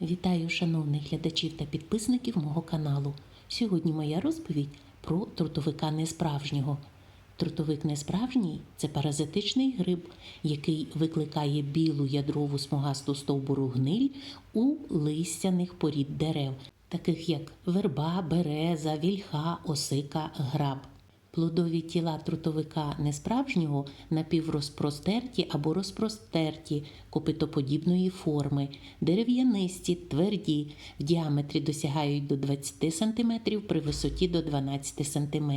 Вітаю шановних глядачів та підписників мого каналу. Сьогодні моя розповідь про трутовика несправжнього. Трутовик несправжній це паразитичний гриб, який викликає білу ядрову смугасту стовбуру гниль у листяних порід дерев, таких як верба, береза, вільха, осика, граб. Плодові тіла трутовика несправжнього напіврозпростерті або розпростерті, копитоподібної форми, дерев'янисті, тверді, в діаметрі досягають до 20 см, при висоті до 12 см.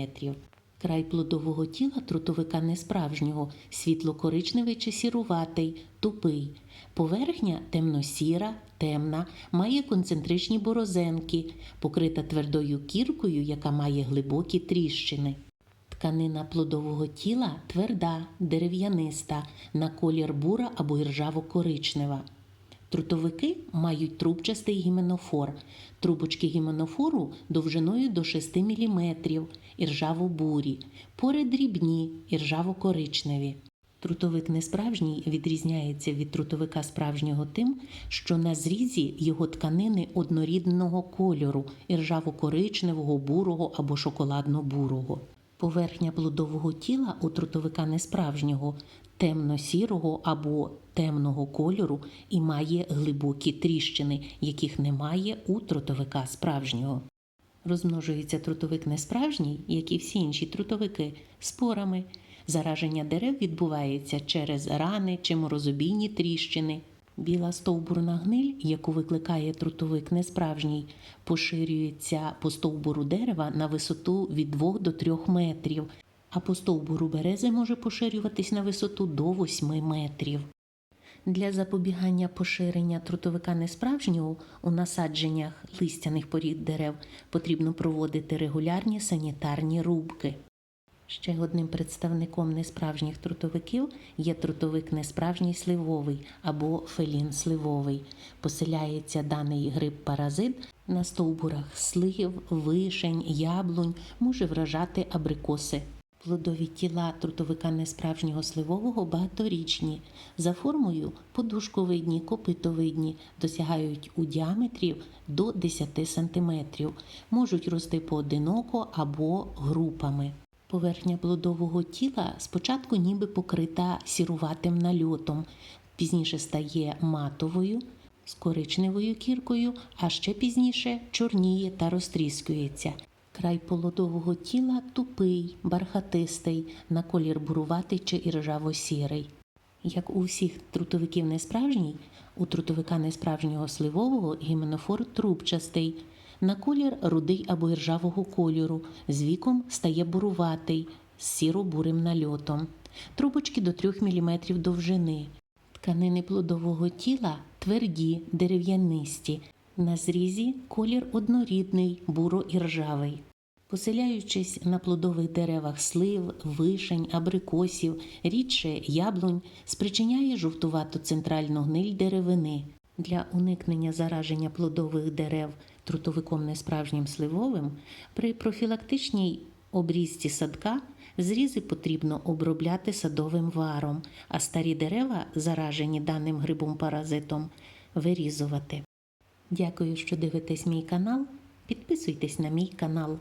Край плодового тіла трутовика несправжнього, світло-коричневий чи сіруватий, тупий. Поверхня темно-сіра, темна, має концентричні борозенки, покрита твердою кіркою, яка має глибокі тріщини. Тканина плодового тіла тверда, дерев'яниста, на колір бура або іржаво-коричнева. Трутовики мають трубчастий гіменофор. Трубочки гіменофору довжиною до 6 мм, іржаво-бурі, пори дрібні, іржаво-коричневі. Трутовик несправжній відрізняється від трутовика справжнього тим, що на зрізі його тканини однорідного кольору іржаво-коричневого, бурого або шоколадно-бурого. Поверхня плодового тіла у трутовика несправжнього темно-сірого або темного кольору і має глибокі тріщини, яких немає у трутовика справжнього. Розмножується трутовик несправжній, як і всі інші трутовики, спорами. Зараження дерев відбувається через рани чи морозобійні тріщини. Біла стовбурна гниль, яку викликає трутовик несправжній, поширюється по стовбуру дерева на висоту від 2 до 3 метрів, а по стовбуру берези може поширюватись на висоту до 8 метрів. Для запобігання поширення трутовика несправжнього у насадженнях листяних порід дерев потрібно проводити регулярні санітарні рубки. Ще одним представником несправжніх трутовиків є трутовик несправжній сливовий або фелін сливовий. Поселяється даний гриб-паразит на стовбурах слив, вишень, яблунь, може вражати абрикоси. Плодові тіла трутовика несправжнього сливового багаторічні, за формою подушковидні, копитовидні, досягають у діаметрі до 10 см, можуть рости поодиноко або групами. Поверхня плодового тіла спочатку ніби покрита сіруватим нальотом, пізніше стає матовою з коричневою кіркою, а ще пізніше чорніє та розтріскується. Край плодового тіла тупий, бархатистий, на колір буруватий чи іржаво-сірий. Як у всіх трутовиків несправжній, у трутовика несправжнього сливового гіменофор трубчастий, на колір рудий або іржавого кольору, з віком стає буруватий, з сіро-бурим нальотом, трубочки до 3 мм довжини. Тканини плодового тіла тверді, дерев'янисті, на зрізі колір однорідний, буро-іржавий. Поселяючись на плодових деревах слив, вишень, абрикосів, рідше яблунь, спричиняє жовтувату центральну гниль деревини. Для уникнення зараження плодових дерев трутовиком несправжнім сливовим при профілактичній обрізці садка зрізи потрібно обробляти садовим варом, а старі дерева, заражені даним грибом-паразитом, вирізувати. Дякую, що дивитесь мій канал. Підписуйтесь на мій канал.